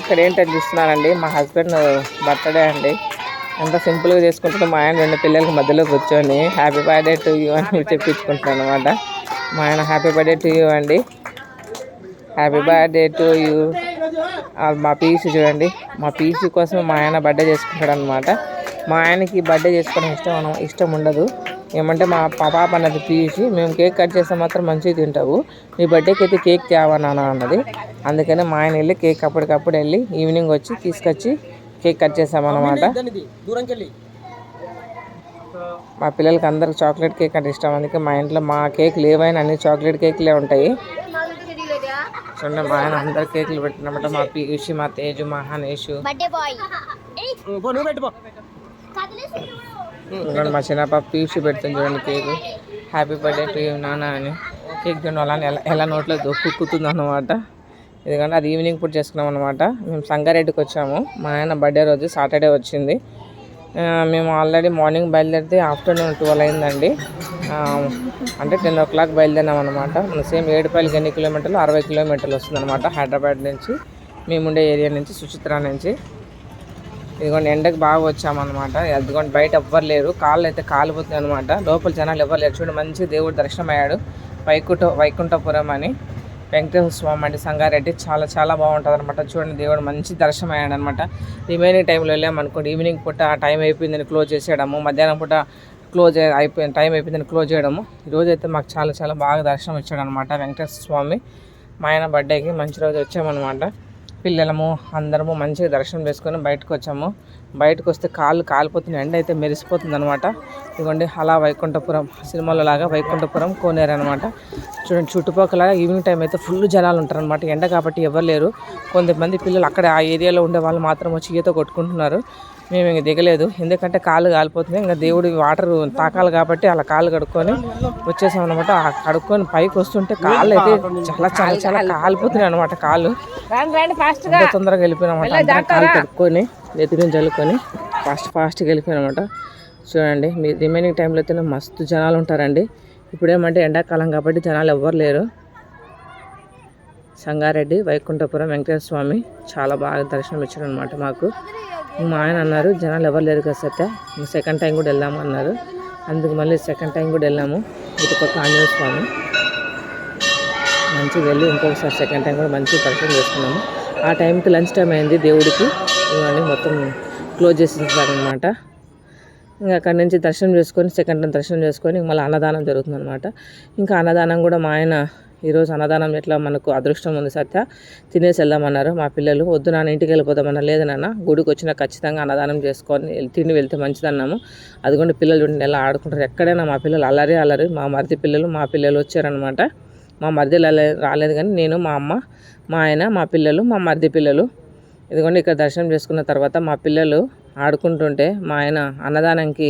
ఇక్కడ ఏంటని చూస్తున్నానండి. మా హస్బెండ్ బర్త్డే అండి. ఎంత సింపుల్గా చేసుకుంటుందో మా ఆయన రెండు పిల్లలకి మధ్యలో కూర్చొని హ్యాపీ బర్త్డే టు యూ అని చెప్పించుకుంటున్నాను అనమాట మా ఆయన హ్యాపీ బర్త్డే టు యూ అండి. Happy birthday to you. మా పీసీ చూడండి. మా పీసీ కోసం మా ఆయన బర్త్డే చేసుకుంటాడు అనమాట మా ఆయనకి బర్త్డే చేసుకోవడం ఇష్టం ఇష్టం ఉండదు. ఏమంటే మా పాప అన్నది పీసి మేము కేక్ కట్ చేస్తే మాత్రం మంచిగా తింటావు. నీ బర్త్డేకి అయితే కేక్ తేవా నాన్న అన్నది. అందుకని మా ఆయన వెళ్ళి కేక్ అప్పటికప్పుడు వెళ్ళి ఈవినింగ్ వచ్చి తీసుకొచ్చి కేక్ కట్ చేసామన్నమాట. మా పిల్లలకి అందరికి చాక్లెట్ కేక్ అంటే ఇష్టం. అందుకే మా ఇంట్లో మా కేక్ లేవైనా అన్ని చాక్లెట్ కేక్లే ఉంటాయి. చూడండి మా ఆయన అందరు కేకులు పెట్టినమాట. మా పీయూషి మా తేజు మా హనేషు. చూడండి మా చిన్న పాప పీయూషి పెడుతుంది చూడండి cake. Happy birthday to you నాన్న అని. కేక్ తినడం అలా ఎలా ఎలా నోట్లో దొక్కుతుంది అనమాట ఎందుకంటే అది ఈవినింగ్ పూట చేసుకున్నాం అనమాట మేము సంగారెడ్డికి వచ్చాము. మా ఆయన బర్త్డే రోజు సాటర్డే వచ్చింది. మేము ఆల్రెడీ మార్నింగ్ బయలుదేరితే ఆఫ్టర్నూన్ ట్వెల్వ్ అయిందండి. అంటే టెన్ ఓ క్లాక్ బయలుదేరినాం అనమాట మన సేమ్ ఏడుపల్లికి ఎన్ని కిలోమీటర్లు? అరవై కిలోమీటర్లు వస్తుంది అనమాట హైదరాబాద్ నుంచి. మేముండే ఏరియా నుంచి సుచిత్ర నుంచి. ఇదిగోండి ఎండకు బాగా వచ్చామన్నమాట. అదిగోండి బయట ఎవ్వరు లేరు. కాళ్ళు అయితే కాలిపోతుంది అనమాట లోపల జనాలు ఎవ్వరు లేరు. చూడండి మంచి దేవుడు దర్శనం అయ్యాడు వైకుంఠ వైకుంఠపురం అని. వెంకటేశ్వర స్వామి అంటే సంగారెడ్డి. చాలా చాలా బాగుంటుంది అనమాట చూడండి దేవుడు మంచి దర్శనం అయ్యాడు అనమాట రిమైనింగ్ టైంలో వెళ్ళాము అనుకోండి ఈవినింగ్ పూట టైం అయిపోయిందని క్లోజ్ చేసేయడము మధ్యాహ్నం పూట క్లోజ్ అయిపోయిన టైం అయిపోయిందని క్లోజ్ చేయడము. ఈరోజు అయితే మాకు చాలా చాలా బాగా దర్శనం ఇచ్చాడు అనమాట వెంకటేశ్వర స్వామి. మా ఆయన బర్త్డేకి మంచి రోజు వచ్చామన్నమాట. పిల్లలము అందరము మంచిగా దర్శనం చేసుకొని బయటకు వచ్చాము. బయటకు వస్తే కాళ్ళు కాలిపోతున్నాయి. ఎండ అయితే మెరిసిపోతుంది అనమాట ఇదిగోండి అలా వైకుంఠపురం సినిమాలో లాగా వైకుంఠపురం కోనేరు అనమాట చూడండి చుట్టుపక్కల ఈవినింగ్ టైం అయితే ఫుల్ జనాలు ఉంటారు అనమాట ఎండ కాబట్టి ఎవరు లేరు. కొంతమంది పిల్లలు అక్కడ ఆ ఏరియాలో ఉండే వాళ్ళు మాత్రం వచ్చి ఈత కొట్టుకుంటున్నారు. మేము ఇంక దిగలేదు. ఎందుకంటే కాళ్ళు కాలిపోతున్నాయి. ఇంకా దేవుడి వాటర్ తాకాలి కాబట్టి అలా కాళ్ళు కడుక్కొని వచ్చేసాం అనమాట ఆ కడుక్కొని పైకి వస్తుంటే కాళ్ళు అయితే చాలా చాలా చాలా కాలిపోతున్నాయి అనమాట కాళ్ళు. తొందరగా వెళ్ళిపోయినామాట కాళ్ళు కడుక్కొని నెత్తిని చల్లుకొని ఫాస్ట్ ఫాస్ట్గా వెళ్ళిపోయినామాట చూడండి మీ రిమైనింగ్ టైంలో అయితే మస్తు జనాలు ఉంటారండి. ఇప్పుడేమంటే ఎండాకాలం కాబట్టి జనాలు ఎవ్వరు లేరు. సంగారెడ్డి వైకుంఠపురం వెంకటేశ్వర స్వామి చాలా బాగా దర్శనం ఇచ్చారు అనమాట మాకు. మా ఆయన అన్నారు జనాలు ఎవరు లేరు కదా సత్య సెకండ్ టైం కూడా వెళ్దాము అన్నారు. అందుకు మళ్ళీ సెకండ్ టైం కూడా వెళ్ళాము. ఇటుపక్క ఆంజనేయ స్వామి. మంచిగా వెళ్ళి ఇంకొకసారి సెకండ్ టైం కూడా మంచిగా దర్శనం చేసుకున్నాము. ఆ టైంకి లంచ్ టైం అయింది దేవుడికి. ఇవన్నీ మొత్తం క్లోజ్ చేసేసారనమాట ఇంకా అక్కడి నుంచి దర్శనం చేసుకొని సెకండ్ టైం దర్శనం చేసుకొని మళ్ళీ అన్నదానం జరుగుతుంది అనమాట ఇంకా అన్నదానం కూడా మా ఆయన ఈరోజు అన్నదానం ఎట్లా మనకు అదృష్టం ఉంది సత్య. తినేసి వెళ్దామన్నారు. మా పిల్లలు వద్దు నాన్న ఇంటికి వెళ్ళిపోదామన్నా. లేదు నాన్న గుడికి వచ్చినా ఖచ్చితంగా అన్నదానం చేసుకొని తిని వెళ్తే మంచిదన్నాము. అదిగోండి పిల్లలు ఎలా ఆడుకుంటారు. ఎక్కడైనా మా పిల్లలు అల్లరి అల్లరి మా మరిది పిల్లలు మా పిల్లలు వచ్చారనమాట మా మరిది రాలేదు కానీ నేను మా అమ్మ మా ఆయన మా పిల్లలు మా మరిది పిల్లలు. ఇదిగోండి ఇక్కడ దర్శనం చేసుకున్న తర్వాత మా పిల్లలు ఆడుకుంటుంటే మా ఆయన అన్నదానానికి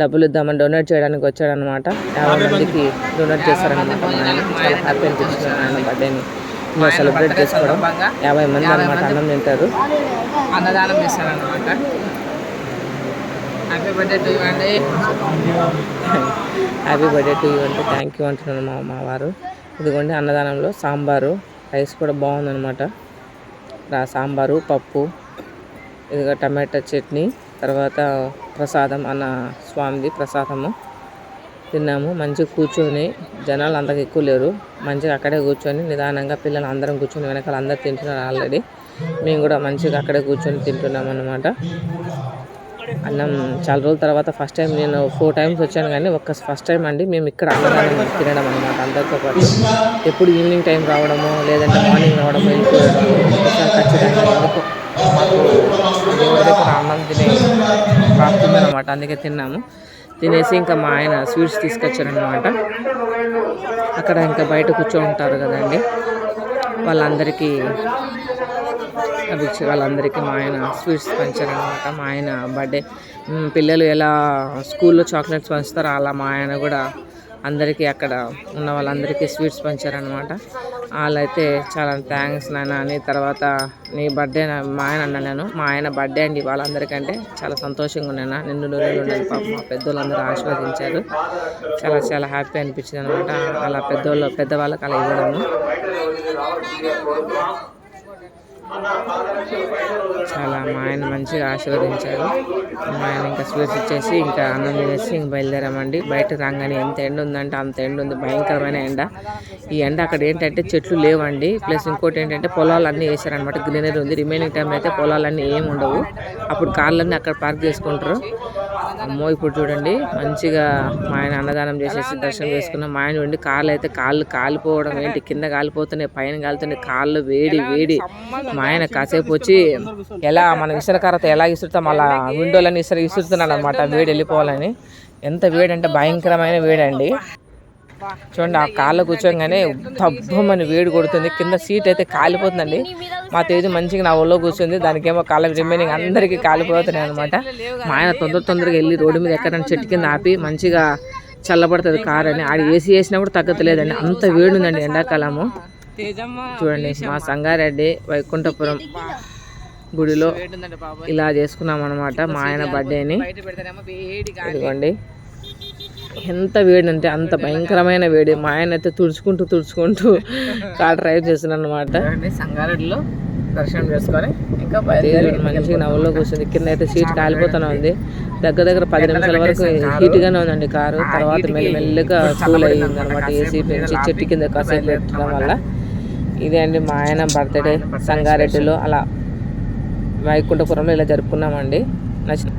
డబ్బులు ఇద్దామని డొనేట్ చేయడానికి వచ్చాడనమాట యాభై మందికి డొనేట్ చేశారనమాట మా ఆయన. చాలా హ్యాపీ అనిపించింది మా ఆయన బర్త్డేని ఇలా సెలబ్రేట్ చేసుకోవడం. యాభై మంది అనమాట అన్నం తింటారు. అన్నదానం చేశారనమాట హ్యాపీ బర్త్డే టు యూ అండి. హ్యాపీ బర్త్డే టు యూ అంటే థ్యాంక్ యూ అంటున్నాను మా మా వారు. ఇదిగోండి అన్నదానంలో సాంబారు రైస్ కూడా బాగుందన్నమాట. రా సాంబారు పప్పు ఇదిగో టమాటా చట్నీ తర్వాత ప్రసాదం అన్న స్వామిది ప్రసాదము. తిన్నాము. మంచిగా కూర్చొని జనాలు అంతగా ఎక్కువ లేరు. మంచిగా అక్కడే కూర్చొని నిదానంగా పిల్లలు అందరం కూర్చొని వెనకాల అందరు తింటున్నారు ఆల్రెడీ. మేము కూడా మంచిగా అక్కడే కూర్చొని తింటున్నాం అన్నమాట. అన్నం చాలా రోజుల తర్వాత ఫస్ట్ టైం నేను ఫోర్ టైమ్స్ వచ్చాను కానీ ఒక్క ఫస్ట్ టైం అండి మేము ఇక్కడ అన్నదానం తినడం అనమాట అందరితో పాటు. ఎప్పుడు ఈవినింగ్ టైం రావడము లేదంటే మార్నింగ్ రావడము వెళ్ళిపోవడము ఒకసారి ఖచ్చితంగా ఎందుకో మాకు తినే ప్రాప్తి అనమాట అందుకే తిన్నాము తినేసి ఇంకా మా ఆయన స్వీట్స్ తీసుకొచ్చారనమాట అక్కడ ఇంకా బయట కూర్చో ఉంటారు కదండి వాళ్ళందరికీ అవి వాళ్ళందరికీ మా ఆయన స్వీట్స్ పంచారనమాట మా ఆయన బర్త్డే పిల్లలు ఎలా స్కూల్లో చాక్లెట్స్ పంచుతారో అలా మా ఆయన కూడా అందరికీ అక్కడ ఉన్న వాళ్ళందరికీ స్వీట్స్ పంచారనమాట వాళ్ళైతే చాలా థ్యాంక్స్ నాయన అని తర్వాత నీ బర్త్డే మా ఆయన అన్నా నేను. మా ఆయన బర్త్డే అండి వాళ్ళందరికంటే. చాలా సంతోషంగా ఉన్నాను. నిన్ను నూరేళ్ళు ఉండాలి పాప. మా పెద్దోళ్ళందరూ ఆశీర్వదించారు. చాలా చాలా హ్యాపీ అనిపించింది అనమాట అలా పెద్దోళ్ళు పెద్దవాళ్ళకి అలా ఇవ్వడము. చాలా మా ఆయన మంచిగా ఆశీర్వదించారు. మా ఆయన ఇంకా స్వీట్స్ ఇచ్చేసి ఇంకా అన్నం చేసి ఇంక బయలుదేరామండి. బయట రాగానే ఎంత ఎండ ఉందంటే అంత ఎండ ఉంది. భయంకరమైన ఎండ. ఈ ఎండ అక్కడ ఏంటంటే చెట్లు లేవండి. ప్లస్ ఇంకోటి ఏంటంటే పొలాలన్నీ వేసారనమాట గ్రీనరీ ఉంది. రిమైనింగ్ టైం అయితే పొలాలన్నీ ఏమి ఉండవు. అప్పుడు కార్లన్నీ అక్కడ పార్క్ చేసుకుంటారు. అమ్మో ఇప్పుడు చూడండి మంచిగా మా ఆయన అన్నదానం చేసేసి దర్శనం చేసుకున్నాం. మా ఆయన ఉండి కాళ్ళు అయితే కాళ్ళు కాలిపోవడం ఏంటి? కింద కాలిపోతున్నాయి పైన కాలుతున్నాయి కాళ్ళు వేడి వేడి. మా ఆయన కాసేపు వచ్చి ఎలా మన విసరకరత ఎలా ఇసురుతాం? అలా విండోలన్నీ ఇసరు ఇసురుతున్నాడు అనమాట వేడి వెళ్ళిపోవాలని. ఎంత వేడి అంటే భయంకరమైన వేడి అండి చూడండి ఆ కాళ్ళ కూర్చోగానే తబ్బమని వేడి కొడుతుంది. కింద సీట్ అయితే కాలిపోతుందండి. మా తేజు మంచిగా నా ఒళ్ళో కూర్చుంది. దానికేమో కాళ్ళ రిమైనింగ్ అందరికీ కాలిపోతున్నాయి అనమాట మా ఆయన తొందర తొందరగా వెళ్ళి రోడ్డు మీద ఎక్కడైనా చెట్టు కింద ఆపి మంచిగా చల్లబడుతుంది కార్ అని. ఆడ ఏసీ వేసినా కూడా తగ్గట్లేదండి. అంత వేడి ఉందండి ఎండాకాలము. చూడండి మా సంగారెడ్డి వైకుంఠపురం గుడిలో ఇలా చేసుకున్నాం అనమాట మా ఆయన బర్త్డేని ఇదిగోండి. ఎంత వేడి అంటే అంత భయంకరమైన వేడి. మా ఆయన అయితే తుడుచుకుంటూ తుడుచుకుంటూ కార్ డ్రైవ్ చేస్తున్నాను అనమాట సంగారెడ్డిలో దర్శనం చేసుకొని ఇంకా మంచిగా నవ్వులో కూర్చుంది. కింద అయితే సీట్ కాలిపోతూనే ఉంది. దగ్గర దగ్గర పది నిమిషాల వరకు హీట్ గానే ఉందండి కారు. తర్వాత మెల్లి మెల్లిగా కూల్ అయ్యింది అనమాట. ఏసీ పెంచి చెట్టు కింద కాసేపు పెట్టడం వల్ల. ఇదే అండి మా ఆయన బర్త్డే సంగారెడ్డిలో అలా వైకుంఠపురంలో ఇలా జరుపుకున్నామండి. నచ్చిన